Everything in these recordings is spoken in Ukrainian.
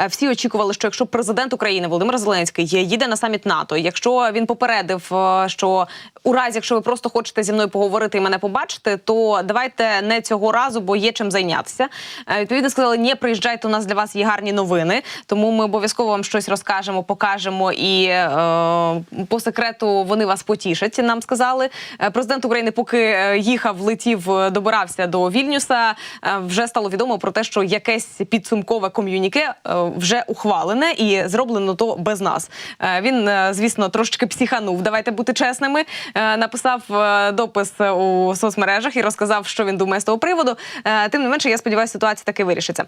Е, Всі очікували, що якщо президент України Володимир Зеленський їде на саміт НАТО, якщо він попередив, е, що у разі, якщо ви просто хочете зі мною поговорити і мене побачити, то давайте не цього разу, бо є чим зайнятися. Е, Відповідно, сказали, ні, приїжджайте, у нас для вас є гарні новини. Тому ми обов'язково вам щось розкажемо, покажемо і е, по секрету вони вас потішать. Нам сказали. Президент України, поки їхав, летів, добирався до Вільнюса. Вже стало відомо про те, що якесь підсумкове ком'юніке вже ухвалене і зроблено то без нас. Е, Він, е, звісно, трошечки психанув. Давайте бути чесними. Е, Написав допис у соцмережах і розказав, що він думає з того приводу. Тим не менше, я сподіваюся, ситуація таки вирішиться.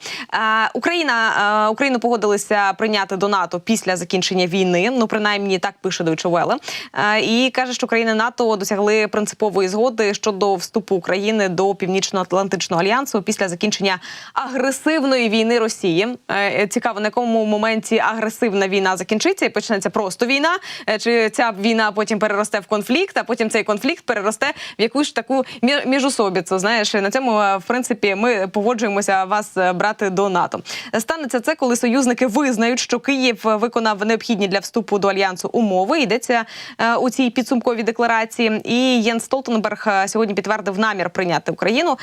Україна Україну погодилися прийняти до НАТО після закінчення війни. Ну принаймні так пише Deutsche Welle. І каже, що країни НАТО досягли принципової згоди щодо вступу України до Північно-Атлантичного альянсу після закінчення агресивної війни Росії. Цікаво, на якому моменті агресивна війна закінчиться і почнеться просто війна. Е, Чи ця війна потім переросте в конфлікт, а потім цей конфлікт переросте в якусь таку мі- міжусобіцу. Знаєш, на цьому е, в принципі ми погоджуємося вас е, брати до НАТО. Станеться це, коли союзники визнають, що Київ виконав необхідні для вступу до альянсу умови. Йдеться у цій підсумковій декларації. І Єн Столтенберг сьогодні підтвердив намір прийняти Україну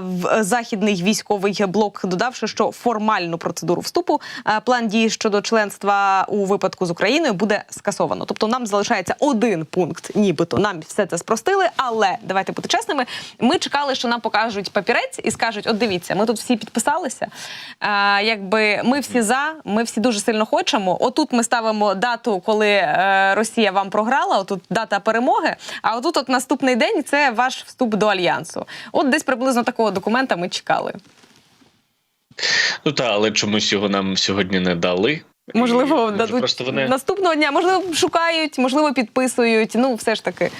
в західний військовий блок, додавши, що формальну процедуру вступу е, план дій щодо членства у випадку з Україною буде скасовано. Тобто нам залишається один пункт, нібито нам все це спростили. Але давайте бути чесними. Ми чекали, що нам покажуть папірець і скажуть: от дивіться, ми тут всі підписалися. Е, якби ми всі за, ми всі дуже сильно хочемо. Отут ми ставимо дату, коли е, Росія вам програла. Отут дата перемоги. А отут, от наступний день, це ваш вступ до альянсу. От десь приблизно такого документа ми чекали. Ну та, але чомусь його нам сьогодні не дали. Можливо, І, може, дадуть просто вони наступного дня. Можливо, шукають, можливо, підписують. Ну, все ж таки.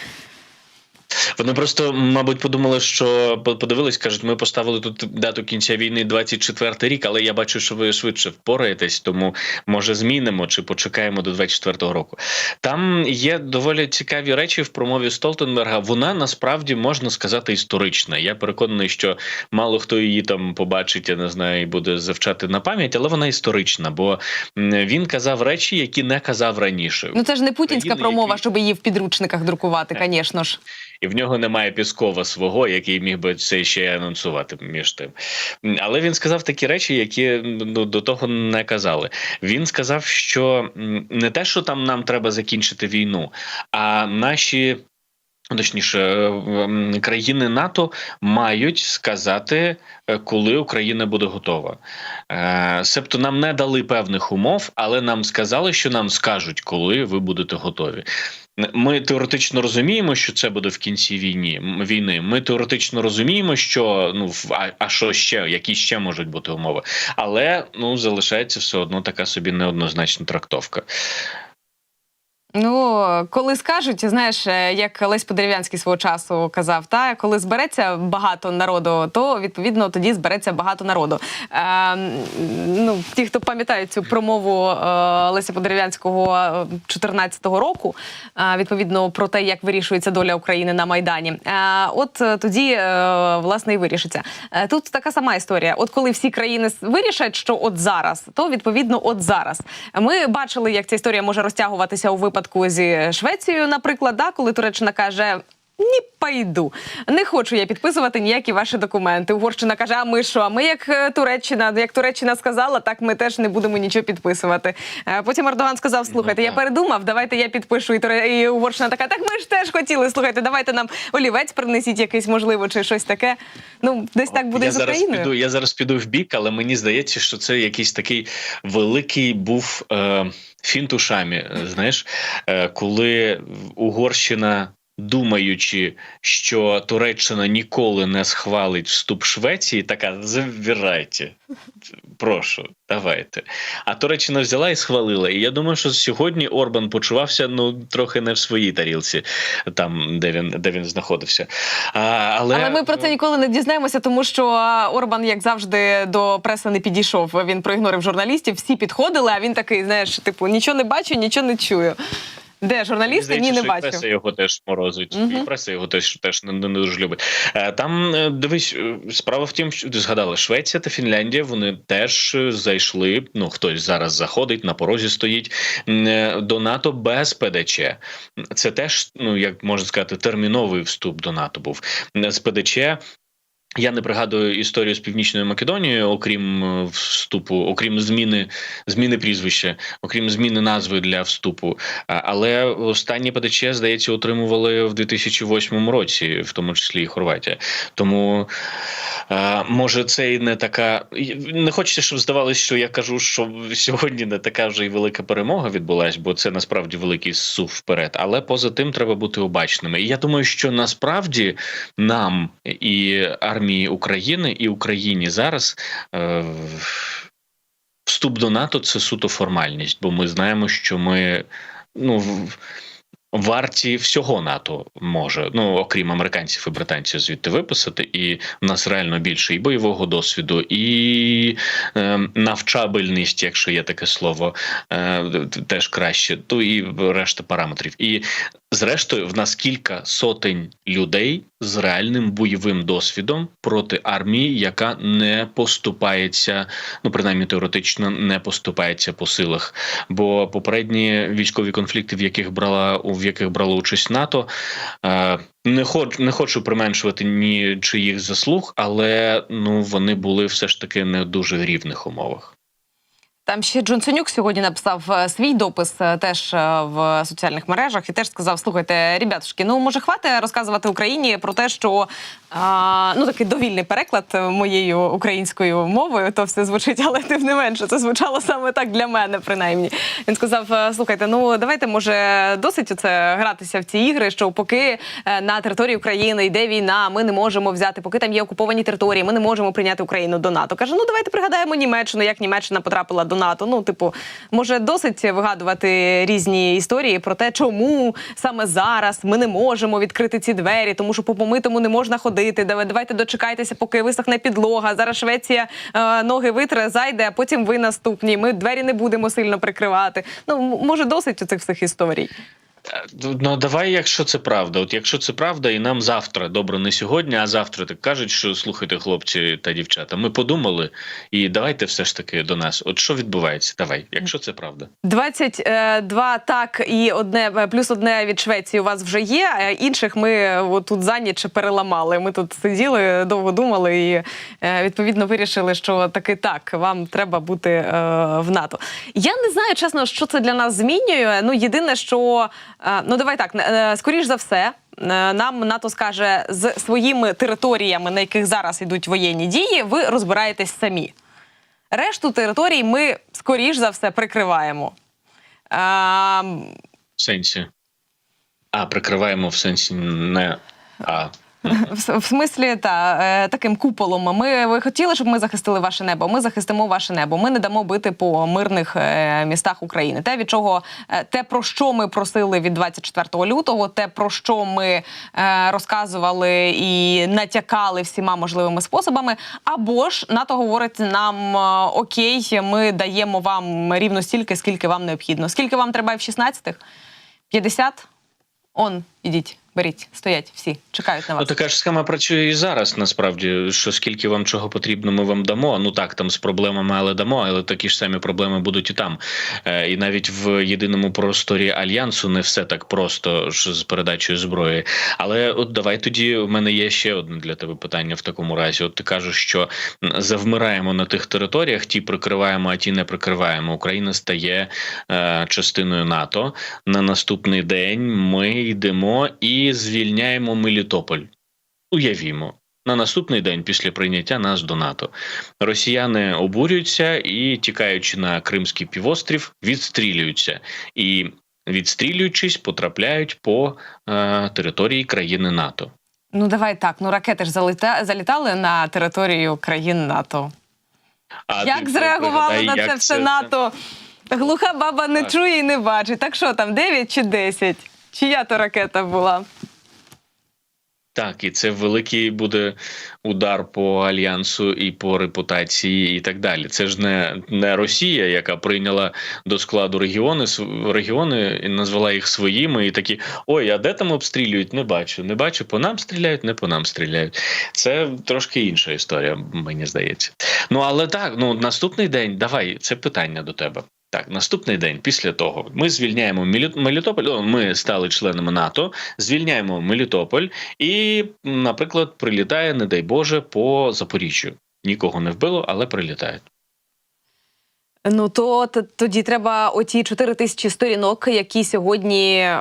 Вони просто, мабуть, подумали, що по- подивились, кажуть, ми поставили тут дату кінця війни 24 рік, але я бачу, що ви швидше впораєтесь, тому може змінимо чи почекаємо до 24-го року. Там є доволі цікаві речі в промові Столтенберга. Вона насправді можна сказати історична. Я переконаний, що мало хто її там побачить, я не знаю, і буде завчати на пам'ять, але вона історична, бо він казав речі, які не казав раніше. Ну це ж не путінська Країни, промова, які- щоб її в підручниках друкувати, звісно ж. І в нього немає Піскова свого, який міг би це ще анонсувати між тим. Але він сказав такі речі, які ну, до того не казали. Він сказав, що не те, що там нам треба закінчити війну, а наші. Точніше, е, країни НАТО мають сказати, е, коли Україна буде готова. Е, Себто нам не дали певних умов, але нам сказали, що нам скажуть, коли ви будете готові. Ми теоретично розуміємо, що це буде в кінці війні війни. Ми теоретично розуміємо, що ну а, а що ще, які ще можуть бути умови, але ну залишається все одно така собі неоднозначна трактовка. Ну, коли скажуть, знаєш, е, як Лесь Подерев'янський свого часу казав, та коли збереться багато народу, то відповідно тоді збереться багато народу. Е, ну, ті, хто пам'ятають цю промову е, Леся Подерев'янського е, 14-го року, е, відповідно про те, як вирішується доля України на майдані. Е, от е, тоді е, власне і вирішиться. Е, тут така сама історія. От коли всі країни вирішать, що от зараз, то відповідно от зараз. Ми бачили, як ця історія може розтягуватися у випадку зі Швецією, наприклад, да, коли Туреччина каже. Ні, пайду. Не хочу я підписувати ніякі ваші документи. Угорщина каже: а ми що? А ми як е, Туреччина, як Туреччина сказала, так ми теж не будемо нічого підписувати. Е, Потім Ердоган сказав: слухайте, я передумав, давайте я підпишу. І, Туре- і Угорщина така, так ми ж теж хотіли. Слухайте, давайте нам олівець принесіть якийсь можливо, чи щось таке. Ну, десь так буде я з зараз піду. Я зараз піду в бік, але мені здається, що це якийсь такий великий був е, фінт е, Знаєш, е, коли Угорщина. Думаючи, що Туреччина ніколи не схвалить вступ Швеції, така забирайте. Прошу, давайте. А Туреччина взяла і схвалила. І я думаю, що сьогодні Орбан почувався ну трохи не в своїй тарілці, там де він де він знаходився. А, але, Але ми про це ніколи не дізнаємося, тому що Орбан, як завжди, до преси не підійшов. Він проігнорив журналістів, всі підходили, а він такий, знаєш, типу, нічого не бачу, нічого не чую. Де журналісти? Ні, не бачу. преса його теж морозить. Мгм. І преса його теж теж не, не, не дуже любить. Е, Там е, дивись, е, справа в тім, що ти згадала Швеція та Фінляндія. Вони теж зайшли. Ну хтось зараз заходить на порозі, стоїть до НАТО без ПДЧ. Це теж, ну як можна сказати, терміновий вступ до НАТО був з ПДЧ. Я не пригадую історію з Північною Македонією, окрім е, вступу, окрім зміни зміни прізвища, окрім зміни назви для вступу. Але останні ПДЧ, здається, отримували в 2008 році, в тому числі і Хорватія. Тому може це і не така. Не хочеться, щоб здавалося, що я кажу, що сьогодні не така вже й велика перемога відбулась, бо це насправді великий сув вперед. Але поза тим треба бути обачними. І я думаю, що насправді нам і армії України і Україні зараз. Е, Вступ до НАТО це суто формальність, бо ми знаємо, що ми ну варті всього НАТО може, ну окрім американців і британців, звідти виписати, і в нас реально більше і бойового досвіду, і е, навчабельність, якщо є таке слово, е, теж краще. То і решта параметрів. І зрештою, в нас кілька сотень людей з реальним бойовим досвідом проти армії, яка не поступається, ну принаймні теоретично не поступається по силах. Бо попередні військові конфлікти, в яких брала в яких брало участь НАТО, е, не хочу не хочу применшувати ні чиїх заслуг, але ну вони були все ж таки не в дуже рівних умовах. Там ще Джонсонюк сьогодні написав е, свій допис е, теж е, в соціальних мережах і теж сказав: слухайте, ребятушки, ну може хватить розказувати Україні про те, що ну такий довільний переклад моєю українською мовою, то все звучить, але тим не менше, це звучало саме так для мене, принаймні. Він сказав: слухайте, ну давайте може досить оце гратися в ці ігри, що поки на території України йде війна, ми не можемо взяти, поки там є окуповані території, ми не можемо прийняти Україну до НАТО. Каже, ну давайте пригадаємо Німеччину, як Німеччина потрапила до НАТО. Ну, типу, може, досить вигадувати різні історії про те, чому саме зараз ми не можемо відкрити ці двері, тому що по помитому не можна ходити. Давай- Давайте дочекайтеся, поки висохне підлога. Зараз Швеція е, ноги витре, зайде, а потім ви наступні. Ми двері не будемо сильно прикривати. Ну може, досить у цих всіх історій. Ну давай, якщо це правда. От якщо це правда, і нам завтра, добре, не сьогодні, а завтра так кажуть, що слухайте, хлопці та дівчата, ми подумали, і давайте все ж таки до нас. От що відбувається? Давай, якщо це правда. 22 так і одне е, плюс одне від Швеції у вас вже є. а Інших ми е, тут за ніч переламали. Ми тут сиділи, довго думали і е, відповідно вирішили, що таки так, вам треба бути е, в НАТО. Я не знаю, чесно, що це для нас змінює. Ну єдине, що е, ну давай так, е, скоріш за все. е, Нам НАТО скаже з своїми територіями, на яких зараз йдуть воєнні дії, ви розбираєтесь самі. Решту територій ми скоріш за все прикриваємо. А, В сенсі. А, прикриваємо в сенсі не а. в, смислі, та е, таким куполом. Ми ви хотіли, щоб ми захистили ваше небо. Ми захистимо ваше небо. Ми не дамо бити по мирних е, містах України. Те, від чого е, те, про що ми просили від 24 лютого, те про що ми розказували і натякали всіма можливими способами. Або ж НАТО говорить нам: окей, ми даємо вам рівно стільки, скільки вам необхідно. Скільки вам треба в 16-х? 50? Он, ідіть, беріть, стоять всі, чекають на Ну, вас. така ж схема працює і зараз. Насправді, що скільки вам чого потрібно, ми вам дамо. Ну так, там з проблемами, але дамо, але такі ж самі проблеми будуть і там. Е, і навіть в єдиному просторі альянсу не все так просто ж з передачею зброї. Але от давай тоді в мене є ще одне для тебе питання в такому разі. От ти кажеш, що завмираємо на тих територіях, ті прикриваємо, а ті не прикриваємо. Україна стає е, частиною НАТО. На наступний день ми йдемо і звільняємо Мелітополь. Уявімо. На наступний день після прийняття нас до НАТО росіяни обурюються і, тікаючи на Кримський півострів, відстрілюються і, відстрілюючись, потрапляють по е, території країни НАТО. Ну давай так. Ну ракети ж заліта... залітали на територію країн НАТО. А як зреагувало пригадай, на як це все НАТО? Глуха баба не Так. чує і не бачить. Так що там, 9 чи 10? Чия то ракета була? Так, і це великий буде удар по альянсу і по репутації, і так далі. Це ж не, не Росія, яка прийняла до складу регіони регіони і назвала їх своїми, і такі: ой, а де там обстрілюють? Не бачу. Не бачу, по нам стріляють, не по нам стріляють. Це трошки інша історія, мені здається. Ну але так, ну наступний день, давай, це питання до тебе. Так, наступний день після того ми звільняємо Мелі- Мелітополь. Ми стали членами НАТО, звільняємо Мелітополь, і, наприклад, прилітає, не дай Боже, по Запоріжжю. Нікого не вбило, але прилітає. Ну то тоді треба оті 4 тисячі сторінок, які сьогодні е,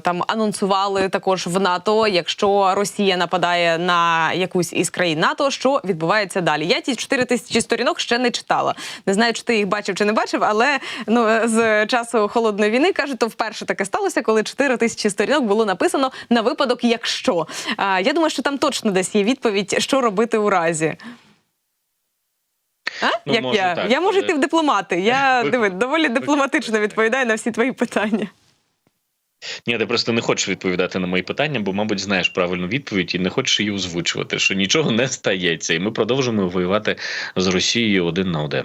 там анонсували також в НАТО. Якщо Росія нападає на якусь із країн НАТО, що відбувається далі? Я ті 4 тисячі сторінок ще не читала. Не знаю, чи ти їх бачив чи не бачив, але ну з часу холодної війни кажуть, то вперше таке сталося, коли 4 тисячі сторінок було написано на випадок, якщо. А, я думаю, що там точно десь є відповідь, що робити у разі. А? Ну, Як може, я? так, я можу але- йти в дипломати. Я диви, доволі дипломатично відповідаю на всі твої питання. Ні, ти просто не хочеш відповідати на мої питання, бо, мабуть, знаєш правильну відповідь і не хочеш її озвучувати, що нічого не стається, і ми продовжуємо воювати з Росією один на один.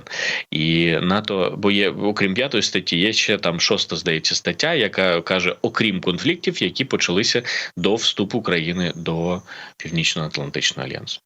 І НАТО, бо є, окрім п'ятої статті, є ще там шоста, здається, стаття, яка каже, окрім конфліктів, які почалися до вступу країни до Північно-Атлантичного альянсу.